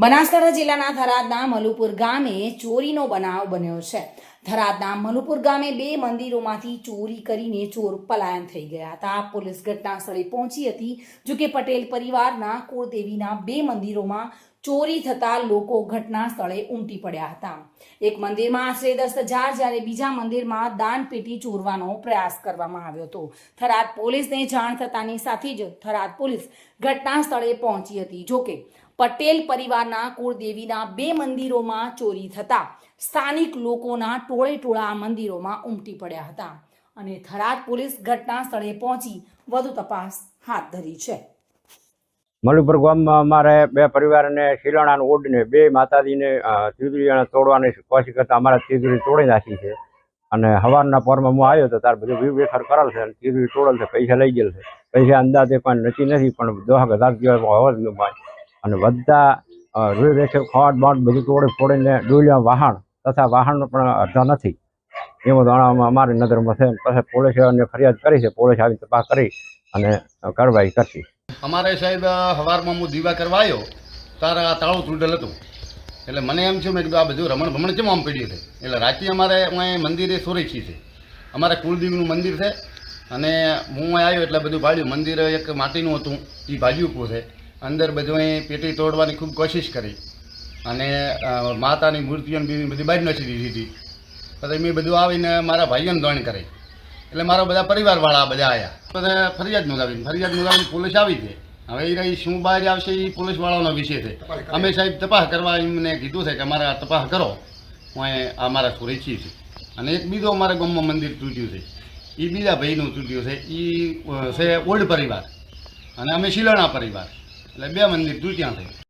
બનાસકાંઠા જિલ્લાના થરાદના મલુપુર ગામે ચોરીનો બનાવ બન્યો છે. થરાદના મનુપુર ગામે બે મંદિરોમાંથી ચોરી કરીને ચોર પલાયન થઈ ગયા હતા. પોલીસ ઘટના સ્થળે પહોંચી હતી જોકે પટેલ પરિવારના કુળદેવીના બે મંદિરોમાં ચોરી થતા લોકો ઘટના સ્થળે ઉમટી પડ્યા હતા. એક મંદિરમાં આશરે દસ હજાર જ્યારે બીજા મંદિરમાં દાન પેટી ચોરવાનો પ્રયાસ કરવામાં આવ્યો હતો. થરાદ પોલીસને જાણ થતાની સાથે જ થરાદ પોલીસ ઘટના સ્થળે પહોંચી હતી. જોકે પટેલ પરિવારના કુળદેવીના બે મંદિરોમાં ચોરી થતા સ્થાનિક લોકોના ટોળે ટોળા આ મંદિરોમાં ઉમટી પડ્યા હતા અને થરાદ પોલીસ ઘટના સ્થળે પહોંચી વધુ તપાસ હાથ ધરી છે. મલુપુર ગામમાં અમારે બે પરિવારને શિલાણાને ઓડને બે માતાજીને તિજોરીને તોડવાની કોશિશ કરતા અમારે તિજોરી તોડી નાખી છે. અને હવારના પોરમાં હું આવ્યો તો તાર બધું વ્યૂ વેખર કરેલ છે અને તિજોરી તોડેલ છે, પૈસા લઈ ગયેલ છે. પૈસા અંદાજે પણ નક્કી નથી, પણ દસ હજાર જેવા અને બધા રૂઈ વેખર ખોટ બોટ બધું તોડી ફોડીને ડોલિયા વાહન તથા વાહનનો પણ અડધા નથી. એવું જાણવામાં અમારી નજરમાં છે. પછી પોલીસે ફરિયાદ કરી છે. પોલીસ આવી તપાસ કરી અને કાર્યવાહી કરશે. અમારે સાહેબ સવારમાં હું દીવા કરવા આવ્યો તારે આ તાળું તૂટેલ હતું. એટલે મને એમ છે મેં કીધું, આ બધું રમણ ભમણ કેમ આમ પડ્યું છે? એટલે રાતે અમારે અહીં મંદિરે સુરક્ષિત છે. અમારે કુળદેવીનું મંદિર છે અને હું આવ્યો એટલે બધું ભાડ્યું. મંદિર એક માટીનું હતું એ ભાજ્યું ઉપર છે અંદર બધું અહીં પેટી તોડવાની ખૂબ કોશિશ કરી. અને માતાની મૂર્તિઓ બી બધી બહાર નથી દીધી હતી. પછી મેં બધું આવીને મારા ભાઈઓને દોણ કરી એટલે મારા બધા પરિવારવાળા બધા આવ્યા બધા ફરિયાદ નોંધાવી ફરિયાદ નોંધાવીને પોલીસ આવી છે. હવે એ રહી શું બહાર આવશે એ પોલીસવાળાનો વિષય છે. અમે સાહેબ તપાસ કરવા એમને કીધું છે કે અમારા તપાસ કરો. હું આ મારા સુરેશી છે. અને એક બીજો અમારા ગામમાં મંદિર તૂટ્યું છે. એ બીજા ભાઈનું તૂટ્યું છે. એ છે ઓલ્ડ પરિવાર. અને અમે શિલાણા પરિવાર. એટલે બે મંદિર તૂટ્યા છે.